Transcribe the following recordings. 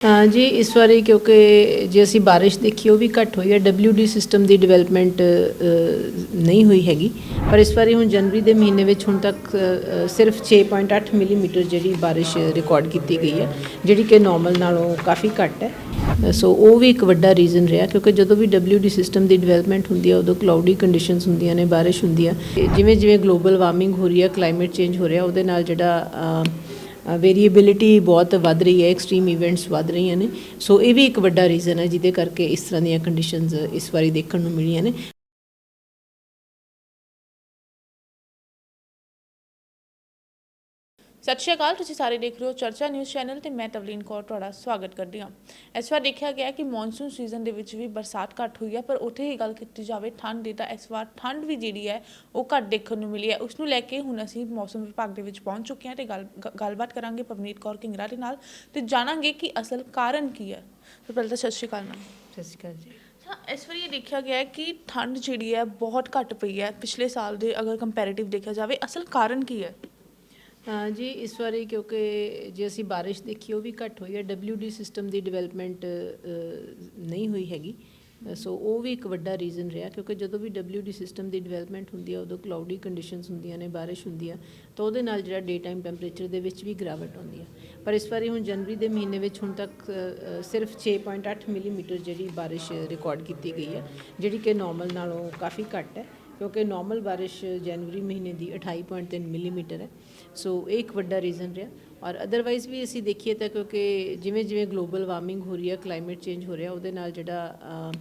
ਹਾਂ ਜੀ ਇਸ ਵਾਰੀ ਕਿਉਂਕਿ ਜੇ ਅਸੀਂ ਬਾਰਿਸ਼ ਦੇਖੀ ਉਹ ਵੀ ਘੱਟ ਹੋਈ ਹੈ। WD ਸਿਸਟਮ ਦੀ ਡਿਵੈਲਪਮੈਂਟ ਨਹੀਂ ਹੋਈ ਹੈਗੀ। ਪਰ ਇਸ ਵਾਰੀ ਹੁਣ ਜਨਵਰੀ ਦੇ ਮਹੀਨੇ ਵਿੱਚ ਹੁਣ ਤੱਕ ਅ, ਸਿਰਫ 6.8 ਮਿਲੀਮੀਟਰ ਜਿਹੜੀ ਬਾਰਿਸ਼ ਰਿਕਾਰਡ ਕੀਤੀ ਗਈ ਹੈ ਜਿਹੜੀ ਕਿ ਨਾਰਮਲ ਨਾਲੋਂ ਕਾਫੀ ਘੱਟ ਹੈ। ਸੋ ਉਹ ਵੀ ਇੱਕ ਵੱਡਾ ਰੀਜ਼ਨ ਰਿਹਾ ਕਿਉਂਕਿ ਜਦੋਂ ਵੀ WD ਸਿਸਟਮ ਦੀ ਡਿਵੈਲਪਮੈਂਟ ਹੁੰਦੀ ਹੈ ਉਦੋਂ ਕਲਾਉਡੀ ਕੰਡੀਸ਼ਨਸ ਹੁੰਦੀਆਂ ਨੇ ਬਾਰਿਸ਼ ਹੁੰਦੀ ਹੈ। ਜਿਵੇਂ ਜਿਵੇਂ ਗਲੋਬਲ ਵਾਰਮਿੰਗ ਹੋ ਰਹੀ ਹੈ ਕਲਾਈਮੇਟ ਚੇਂਜ ਹੋ ਰਿਹਾ ਉਹਦੇ ਨਾਲ ਜਿਹੜਾ ਵੇਰੀਏਬਿਲਿਟੀ ਬਹੁਤ ਵੱਧ ਰਹੀ ਹੈ ਐਕਸਟ੍ਰੀਮ ਇਵੈਂਟਸ ਵੱਧ ਰਹੀਆਂ ਨੇ। ਸੋ ਇਹ ਵੀ ਇੱਕ ਵੱਡਾ ਰੀਜ਼ਨ ਹੈ, ਜਿਹਦੇ ਕਰਕੇ ਇਸ ਤਰ੍ਹਾਂ ਦੀਆਂ ਕੰਡੀਸ਼ਨਸ ਇਸ ਵਾਰੀ ਦੇਖਣ ਨੂੰ ਮਿਲੀਆਂ ਨੇ। ਸਤਿ ਸ਼੍ਰੀ ਅਕਾਲ ਤੁਸੀਂ ਸਾਰੇ ਦੇਖ ਰਹੇ ਹੋ ਚਰਚਾ ਨਿਊਜ਼ ਚੈਨਲ ਤੇ ਮੈਂ ਤਵਲੀਨ ਕੌਰ ਤੁਹਾਡਾ ਸਵਾਗਤ ਕਰਦੀ ਹਾਂ। ਇਸ ਵਾਰ ਦੇਖਿਆ ਗਿਆ ਕਿ ਮੌਨਸੂਨ ਸੀਜ਼ਨ ਦੇ ਵਿੱਚ ਵੀ ਬਰਸਾਤ ਘੱਟ ਹੋਈ ਹੈ ਪਰ ਉੱਥੇ ਹੀ ਗੱਲ ਕੀਤੀ ਜਾਵੇ ਠੰਡ ਦੀ ਤਾਂ ਇਸ ਵਾਰ ਠੰਡ ਵੀ ਜਿਹੜੀ ਹੈ ਉਹ ਘੱਟ ਦੇਖਣ ਨੂੰ ਮਿਲੀ ਹੈ। ਉਸ ਨੂੰ ਲੈ ਕੇ ਹੁਣ ਅਸੀਂ ਮੌਸਮ ਵਿਭਾਗ ਦੇ ਵਿੱਚ ਪਹੁੰਚ ਚੁੱਕੇ ਹਾਂ ਤੇ ਗੱਲ ਗ- ਗੱਲਬਾਤ ਕਰਾਂਗੇ ਪਵਨੀਤ ਕੌਰ ਕਿੰਗਰਾ ਦੇ ਨਾਲ ਤੇ ਜਾਣਾਂਗੇ ਕਿ ਅਸਲ ਕਾਰਨ ਕੀ ਹੈ। ਤੇ ਪਹਿਲਾਂ ਤਾਂ ਸਤਿ ਸ਼੍ਰੀ ਅਕਾਲ ਮੈਮ। ਸਤਿ ਸ਼੍ਰੀ ਅਕਾਲ ਜੀ। ਇਸ ਵਾਰੀ ਇਹ ਦੇਖਿਆ ਗਿਆ ਹੈ ਕਿ ਠੰਡ ਜਿਹੜੀ ਹੈ ਬਹੁਤ ਘੱਟ ਪਈ ਹੈ। ਪਿਛਲੇ ਸਾਲ ਦੇ ਅਗਰ ਕੰਪੈਰੀਟਿਵ ਦੇਖਿਆ ਜਾਵੇ ਅਸਲ ਕਾਰਨ ਕੀ ਹਾਂ? ਜੀ ਇਸ ਵਾਰੀ ਕਿਉਂਕਿ ਜੇ ਅਸੀਂ ਬਾਰਿਸ਼ ਦੇਖੀ ਉਹ ਵੀ ਘੱਟ ਹੋਈ ਹੈ। WD ਸਿਸਟਮ ਦੀ ਡਿਵੈਲਪਮੈਂਟ ਨਹੀਂ ਹੋਈ ਹੈਗੀ। ਸੋ ਉਹ ਵੀ ਇੱਕ ਵੱਡਾ ਰੀਜ਼ਨ ਰਿਹਾ ਕਿਉਂਕਿ ਜਦੋਂ ਵੀ WD ਸਿਸਟਮ ਦੀ ਡਿਵੈਲਪਮੈਂਟ ਹੁੰਦੀ ਆ ਉਦੋਂ ਕਲਾਉਡੀ ਕੰਡੀਸ਼ਨਸ ਹੁੰਦੀਆਂ ਨੇ ਬਾਰਿਸ਼ ਹੁੰਦੀ ਆ ਤਾਂ ਉਹਦੇ ਨਾਲ ਜਿਹੜਾ ਡੇ ਟਾਈਮ ਟੈਂਪਰੇਚਰ ਦੇ ਵਿੱਚ ਵੀ ਗਿਰਾਵਟ ਆਉਂਦੀ ਆ ਪਰ ਇਸ ਵਾਰੀ ਹੁਣ ਜਨਵਰੀ ਦੇ ਮਹੀਨੇ ਵਿੱਚ ਹੁਣ ਤੱਕ ਅ, ਅ, ਸਿਰਫ 6.8 ਮਿਲੀਮੀਟਰ ਜਿਹੜੀ ਬਾਰਿਸ਼ ਰਿਕਾਰਡ ਕੀਤੀ ਗਈ ਆ ਜਿਹੜੀ ਕਿ ਨਾਰਮਲ ਨਾਲੋਂ ਕਾਫੀ ਘੱਟ ਹੈ। ਕਿਉਂਕਿ ਨਾਰਮਲ ਬਾਰਿਸ਼ ਜਨਵਰੀ ਮਹੀਨੇ ਦੀ 28.3 ਮਿਲੀਮੀਟਰ ਹੈ। ਸੋ ਇਹ ਇੱਕ ਵੱਡਾ ਰੀਜ਼ਨ ਰਿਹਾ। ਔਰ ਅਦਰਵਾਈਜ਼ ਵੀ ਅਸੀਂ ਦੇਖੀਏ ਤਾਂ ਕਿਉਂਕਿ ਜਿਵੇਂ ਜਿਵੇਂ ਗਲੋਬਲ ਵਾਰਮਿੰਗ ਹੋ ਰਹੀ ਹੈ ਕਲਾਈਮੇਟ ਚੇਂਜ ਹੋ ਰਿਹਾ, ਉਹਦੇ ਨਾਲ ਜਿਹੜਾ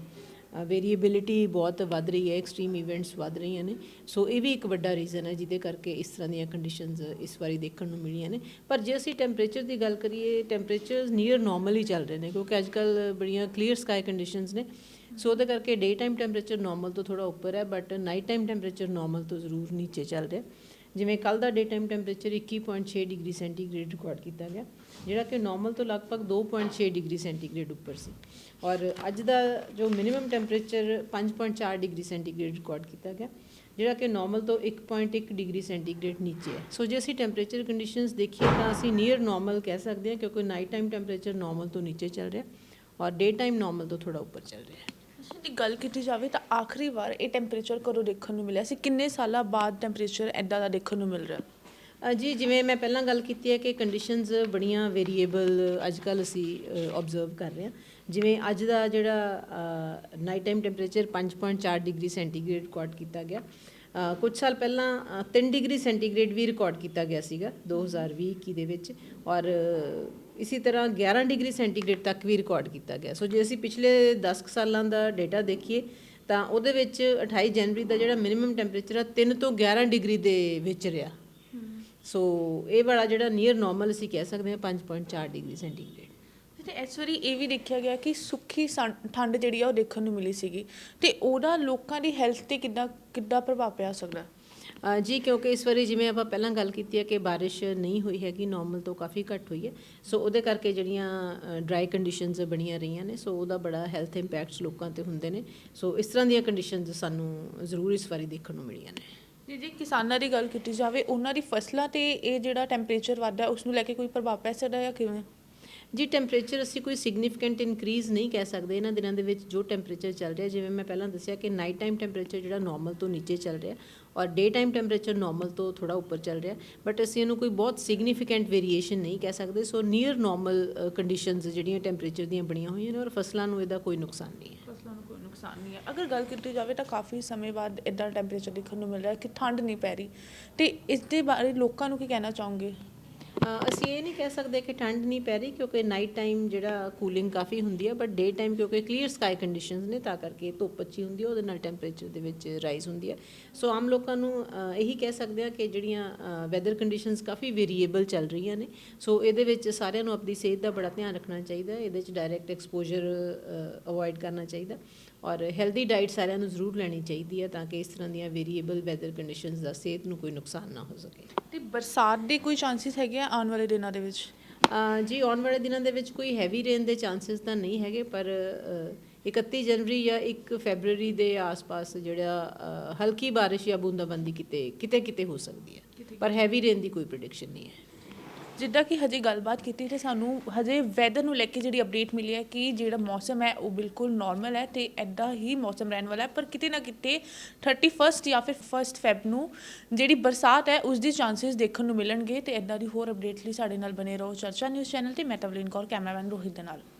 ਵੇਰੀਏਬਿਲਿਟੀ ਬਹੁਤ ਵੱਧ ਰਹੀ ਹੈ ਐਕਸਟ੍ਰੀਮ ਇਵੈਂਟਸ ਵੱਧ ਰਹੀਆਂ ਨੇ। ਸੋ ਇਹ ਵੀ ਇੱਕ ਵੱਡਾ ਰੀਜ਼ਨ ਹੈ ਜਿਹਦੇ ਕਰਕੇ ਇਸ ਤਰ੍ਹਾਂ ਦੀਆਂ ਕੰਡੀਸ਼ਨਸ ਇਸ ਵਾਰੀ ਦੇਖਣ ਨੂੰ ਮਿਲੀਆਂ ਨੇ। ਪਰ ਜੇ ਅਸੀਂ ਟੈਂਪਰੇਚਰ ਦੀ ਗੱਲ ਕਰੀਏ ਟੈਂਪਰੇਚਰਸ ਨੀਅਰ ਨਾਰਮਲ ਹੀ ਚੱਲ ਰਹੇ ਨੇ, ਕਿਉਂਕਿ ਅੱਜਕੱਲ ਬੜੀਆਂ ਕਲੀਅਰ ਸਕਾਈ ਕੰਡੀਸ਼ਨਸ ਨੇ। ਸੋ ਉਹਦੇ ਕਰਕੇ ਡੇ ਟਾਈਮ ਟੈਂਪਰੇਚਰ ਨਾਰਮਲ ਤੋਂ ਥੋੜਾ ਉੱਪਰ ਹੈ but night time temperature normal ਤੋਂ ਜ਼ਰੂਰ ਨੀਚੇ ਚੱਲ ਰਿਹਾ। ਜਿਵੇਂ ਕੱਲ ਦਾ day time temperature 21.6 degree centigrade record ਕੀਤਾ ਗਿਆ, ਜਿਹੜਾ ਕਿ ਨਾਰਮਲ ਤੋਂ ਲਗਭਗ 2.6 ਡਿਗਰੀ ਸੈਂਟੀਗ੍ਰੇਡ ਉੱਪਰ ਸੀ। ਔਰ ਅੱਜ ਦਾ ਜੋ minimum temperature 5.4 degree centigrade record ਕੀਤਾ ਗਿਆ, ਜਿਹੜਾ ਕਿ ਨਾਰਮਲ ਤੋਂ 1.1 ਡਿਗਰੀ ਸੈਂਟੀਗ੍ਰੇਡ ਨੀਚੇ ਹੈ। ਸੋ ਜੇ ਅਸੀਂ ਟੈਂਪਰੇਚਰ ਕੰਡੀਸ਼ਨਸ ਦੇਖੀਏ ਤਾਂ ਅਸੀਂ ਨੀਅਰ ਨਾਰਮਲ ਕਹਿ ਸਕਦੇ ਹਾਂ, ਕਿਉਂਕਿ ਨਾਈਟ ਟਾਈਮ ਟੈਂਪਰੇਚਰ ਨਾਰਮਲ ਤੋਂ ਨੀਚੇ ਚੱਲ ਰਿਹਾ, ਔਰ ਡੇ ਟਾਈਮ ਨਾਰਮਲ ਤੋਂ ਥੋੜਾ ਉੱਪਰ ਚੱਲ ਰਿਹਾ ਹੈ। ਦੀ ਗੱਲ ਕੀਤੀ ਜਾਵੇ ਤਾਂ ਆਖਰੀ ਵਾਰ ਇਹ ਟੈਂਪਰੇਚਰ ਕਦੋਂ ਦੇਖਣ ਨੂੰ ਮਿਲਿਆ ਸੀ? ਕਿੰਨੇ ਸਾਲਾਂ ਬਾਅਦ ਟੈਂਪਰੇਚਰ ਐਦਾਂ ਦਾ ਦੇਖਣ ਨੂੰ ਮਿਲ ਰਿਹਾ? ਅ, ਜੀ ਜਿਵੇਂ ਮੈਂ ਪਹਿਲਾਂ ਗੱਲ ਕੀਤੀ ਹੈ ਕਿ ਕੰਡੀਸ਼ਨਸ ਬੜੀਆਂ ਵੇਰੀਏਬਲ ਅੱਜ ਕੱਲ ਅਸੀਂ ਆਬਜ਼ਰਵ ਕਰ ਰਹੇ ਹਾਂ। ਜਿਵੇਂ ਅੱਜ ਦਾ ਜਿਹੜਾ night time temperature 5.4 degree centigrade record ਕੀਤਾ ਗਿਆ। ਕੁਝ ਸਾਲ ਪਹਿਲਾਂ ਅ, 3 ਡਿਗਰੀ ਸੈਂਟੀਗ੍ਰੇਡ ਵੀ ਰਿਕਾਰਡ ਕੀਤਾ ਗਿਆ ਸੀਗਾ 2020 ਦੇ ਵਿੱਚ ਔਰ ਇਸੇ ਤਰ੍ਹਾਂ 11 ਡਿਗਰੀ ਸੈਂਟੀਗ੍ਰੇਡ ਤੱਕ ਵੀ ਰਿਕਾਰਡ ਕੀਤਾ ਗਿਆ। ਸੋ ਜੇ ਅਸੀਂ ਪਿਛਲੇ 10 ਕੁ ਸਾਲਾਂ ਦਾ ਡਾਟਾ ਦੇਖੀਏ ਤਾਂ ਉਹਦੇ ਵਿੱਚ 28 ਜਨਵਰੀ ਦਾ ਜਿਹੜਾ ਮਿਨੀਮਮ ਟੈਂਪਰੇਚਰ ਆ 3 ਤੋਂ 11 ਡਿਗਰੀ ਦੇ ਵਿੱਚ ਰਿਹਾ। ਸੋ ਇਹ ਵਾਲਾ ਜਿਹੜਾ ਨੀਅਰ ਨਾਰਮਲ ਅਸੀਂ ਕਹਿ ਸਕਦੇ ਹਾਂ 5.4 ਡਿਗਰੀ ਸੈਂਟੀਗ੍ਰੇਡ। ਤੇ ਇਸ ਵਾਰੀ ਇਹ ਵੀ ਦੇਖਿਆ ਗਿਆ ਕਿ ਸੁੱਖੀ ਸੰ- ਠੰਡ ਜਿਹੜੀ ਆ ਉਹ ਦੇਖਣ ਨੂੰ ਮਿਲੀ ਸੀਗੀ। ਤੇ ਉਹਦਾ ਲੋਕਾਂ ਦੀ ਹੈਲਥ ਤੇ ਕਿੱਦਾਂ ਕਿੱਦਾਂ ਪ੍ਰਭਾਵ ਪਿਆ ਸਕਦਾ ਅ, ਜੀ ਕਿਉਂਕਿ ਇਸ ਵਾਰੀ ਜਿਵੇਂ ਆਪਾਂ ਪਹਿਲਾਂ ਗੱਲ ਕੀਤੀ ਹੈ ਕਿ ਬਾਰਿਸ਼ ਨਹੀਂ ਹੋਈ ਹੈਗੀ ਨਾਰਮਲ ਤੋਂ ਕਾਫੀ ਘੱਟ ਹੋਈ ਹੈ। ਸੋ ਉਹਦੇ ਕਰਕੇ ਜਿਹੜੀਆਂ ਡਰਾਈ ਕੰਡੀਸ਼ਨਸ ਬਣੀਆਂ ਰਹੀਆਂ ਨੇ ਸੋ ਉਹਦਾ ਬੜਾ ਹੈਲਥ ਇੰਪੈਕਟਸ ਲੋਕਾਂ ਤੇ ਹੁੰਦੇ ਨੇ। ਸੋ ਇਸ ਤਰ੍ਹਾਂ ਦੀਆਂ ਕੰਡੀਸ਼ਨਸ ਸਾਨੂੰ ਜ਼ਰੂਰ ਇਸ ਵਾਰੀ ਦੇਖਣ ਨੂੰ ਮਿਲੀਆਂ ਨੇ। ਜੀ ਜੇ ਕਿਸਾਨਾਂ ਦੀ ਗੱਲ ਕੀਤੀ ਜਾਵੇ ਉਹਨਾਂ ਦੀ ਫਸਲਾਂ ਤੇ ਇਹ ਜਿਹੜਾ ਟੈਂਪਰੇਚਰ ਵੱਧਦਾ ਉਸ ਨੂੰ ਲੈ ਕੇ ਕੋਈ ਪ੍ਰਭਾਵ ਪੈ ਸਕਦਾ ਜਾਂ ਕਿਵੇਂ? ਜੀ ਟੈਂਪਰੇਚਰ ਅਸੀਂ ਕੋਈ ਸਿਗਨੀਫੀਕੈਂਟ ਇਨਕਰੀਜ਼ ਨਹੀਂ ਕਹਿ ਸਕਦੇ ਇਹਨਾਂ ਦਿਨਾਂ ਦੇ ਵਿੱਚ ਜੋ ਟੈਂਪਰੇਚਰ ਚੱਲ ਰਿਹਾ। ਜਿਵੇਂ ਮੈਂ ਪਹਿਲਾਂ ਦੱਸਿਆ ਕਿ ਨਾਈਟ ਟਾਈਮ ਟੈਂਪਰੇਚਰ ਜਿਹੜਾ ਨਾਰਮਲ ਤੋਂ ਨੀਚੇ ਚੱਲ ਰਿਹਾ ਔਰ ਡੇ ਟਾਈਮ ਟੈਂਪਰੇਚਰ ਨਾਰਮਲ ਤੋਂ ਥੋੜਾ ਉੱਪਰ ਚੱਲ ਰਿਹਾ। ਬਟ ਅਸੀਂ ਇਹਨੂੰ ਕੋਈ ਬਹੁਤ ਸਿਗਨੀਫੀਕੈਂਟ ਵੇਰੀਏਸ਼ਨ ਨਹੀਂ ਕਹਿ ਸਕਦੇ। ਸੋ ਨੀਅਰ ਨਾਰਮਲ ਕੰਡੀਸ਼ਨਸ ਜਿਹੜੀਆਂ ਟੈਂਪਰੇਚਰ ਦੀਆਂ ਬਣੀਆਂ ਹੋਈਆਂ ਨੇ ਔਰ ਫਸਲਾਂ ਨੂੰ ਇਹਦਾ ਕੋਈ ਨੁਕਸਾਨ ਨਹੀਂ ਹੈ। ਫਸਲਾਂ ਨੂੰ ਕੋਈ ਨੁਕਸਾਨ ਨਹੀਂ ਹੈ। ਅਗਰ ਗੱਲ ਕੀਤੀ ਜਾਵੇ ਤਾਂ ਕਾਫੀ ਸਮੇਂ ਬਾਅਦ ਇਦਾਂ ਟੈਂਪਰੇਚਰ ਦੇਖਣ ਨੂੰ ਮਿਲ ਰਿਹਾ ਕਿ ਠੰਡ ਨਹੀਂ ਪੈ ਰਹੀ। ਤੇ ਇਸ ਦੇ ਬਾਰੇ ਲੋਕਾਂ ਨੂੰ ਕੀ ਕਹਿਣਾ ਚਾਹੋਗੇ? ਅਸੀਂ ਇਹ ਨਹੀਂ ਕਹਿ ਸਕਦੇ ਕਿ ਠੰਡ ਨਹੀਂ ਪੈ ਰਹੀ ਕਿਉਂਕਿ ਨਾਈਟ ਟਾਈਮ ਜਿਹੜਾ ਕੂਲਿੰਗ ਕਾਫੀ ਹੁੰਦੀ ਹੈ ਬਟ ਡੇ ਟਾਈਮ ਕਿਉਂਕਿ ਕਲੀਅਰ ਸਕਾਈ ਕੰਡੀਸ਼ਨਸ ਨੇ, ਤਾਂ ਕਰਕੇ ਧੁੱਪ ਅੱਛੀ ਹੁੰਦੀ ਹੈ ਉਹਦੇ ਨਾਲ ਟੈਂਪਰੇਚਰ ਦੇ ਵਿੱਚ ਰਾਈਜ਼ ਹੁੰਦੀ ਹੈ ਸੋ ਆਮ ਲੋਕਾਂ ਨੂੰ ਇਹੀ ਕਹਿ ਸਕਦੇ ਆ ਕਿ ਜਿਹੜੀਆਂ ਵੈਦਰ ਕੰਡੀਸ਼ਨਸ ਕਾਫੀ ਵੇਰੀਏਬਲ ਚੱਲ ਰਹੀਆਂ ਨੇ। ਸੋ ਇਹਦੇ ਵਿੱਚ ਸਾਰਿਆਂ ਨੂੰ ਆਪਣੀ ਸਿਹਤ ਦਾ ਬੜਾ ਧਿਆਨ ਰੱਖਣਾ ਚਾਹੀਦਾ, ਇਹਦੇ ਵਿੱਚ ਡਾਇਰੈਕਟ ਐਕਸਪੋਜ਼ਰ ਅਵੋਇਡ ਕਰਨਾ ਚਾਹੀਦਾ। ਔਰ ਹੈਲਦੀ ਡਾਈਟ ਸਾਰਿਆਂ ਨੂੰ ਜ਼ਰੂਰ ਲੈਣੀ ਚਾਹੀਦੀ ਹੈ ਤਾਂ ਕਿ ਇਸ ਤਰ੍ਹਾਂ ਦੀਆਂ ਵੇਰੀਏਬਲ ਵੈਦਰ ਕੰਡੀਸ਼ਨਸ ਦਾ ਸਿਹਤ ਨੂੰ ਕੋਈ ਨੁਕਸਾਨ ਨਾ ਹੋ ਸਕੇ। ਤੇ ਬਰਸਾਤ ਦੇ ਕੋਈ ਚਾਂਸਸ ਹੈਗੇ ਆ ਆਉਣ ਵਾਲੇ ਦਿਨਾਂ ਦੇ ਵਿੱਚ? ਜੀ ਆਉਣ ਵਾਲੇ ਦਿਨਾਂ ਦੇ ਵਿੱਚ ਕੋਈ ਹੈਵੀ ਰੇਨ ਦੇ ਚਾਂਸਸ ਤਾਂ ਨਹੀਂ ਹੈਗੇ ਪਰ ਅ, 31 ਜਨਵਰੀ ਜਾਂ 1 ਫੈਬਰੂਰੀ ਦੇ ਆਸ-ਪਾਸ ਜਿਹੜਾ ਹਲਕੀ ਬਾਰਿਸ਼ ਜਾਂ ਬੂੰਦਾਬਾਂਦੀ ਕਿਤੇ ਕਿਤੇ ਕਿਤੇ ਹੋ ਸਕਦੀ ਹੈ। ਪਰ ਹੈਵੀ ਰੇਨ ਦੀ ਕੋਈ ਪ੍ਰੈਡਿਕਸ਼ਨ ਨਹੀਂ ਹੈ। ਜਿੱਦਾਂ ਕਿ ਹਜੇ ਗੱਲਬਾਤ ਕੀਤੀ ਤੇ ਸਾਨੂੰ ਹਜੇ ਵੈਦਰ ਨੂੰ ਲੈ ਕੇ ਜਿਹੜੀ ਅਪਡੇਟ ਮਿਲੀ ਹੈ ਕਿ ਜਿਹੜਾ ਮੌਸਮ ਹੈ ਉਹ ਬਿਲਕੁਲ ਨਾਰਮਲ ਹੈ ਤੇ ਐਡਾ ਹੀ ਮੌਸਮ ਰਹਿਣ ਵਾਲਾ ਹੈ, ਪਰ ਕਿਤੇ ਨਾ ਕਿਤੇ 31st ਜਾਂ ਫਿਰ 1st ਫੈਬ ਨੂੰ ਜਿਹੜੀ ਬਰਸਾਤ ਹੈ ਉਸ ਦੀ ਚਾਂਸਸ ਦੇਖਣ ਨੂੰ ਮਿਲਣਗੇ ਤੇ ਐਦਾਂ ਦੀ ਹੋਰ ਅਪਡੇਟ ਲਈ ਸਾਡੇ ਨਾਲ ਬਨੇ ਰਹੋ ਚਰਚਾ ਨਿਊਜ਼ ਚੈਨਲ ਤੇ, ਮੈਂ ਤਵਲੀਨ ਕੌਰ ਕੈਮਰਾਮੈਨ ਰੋਹਿਤ ਦੇ ਨਾਲ।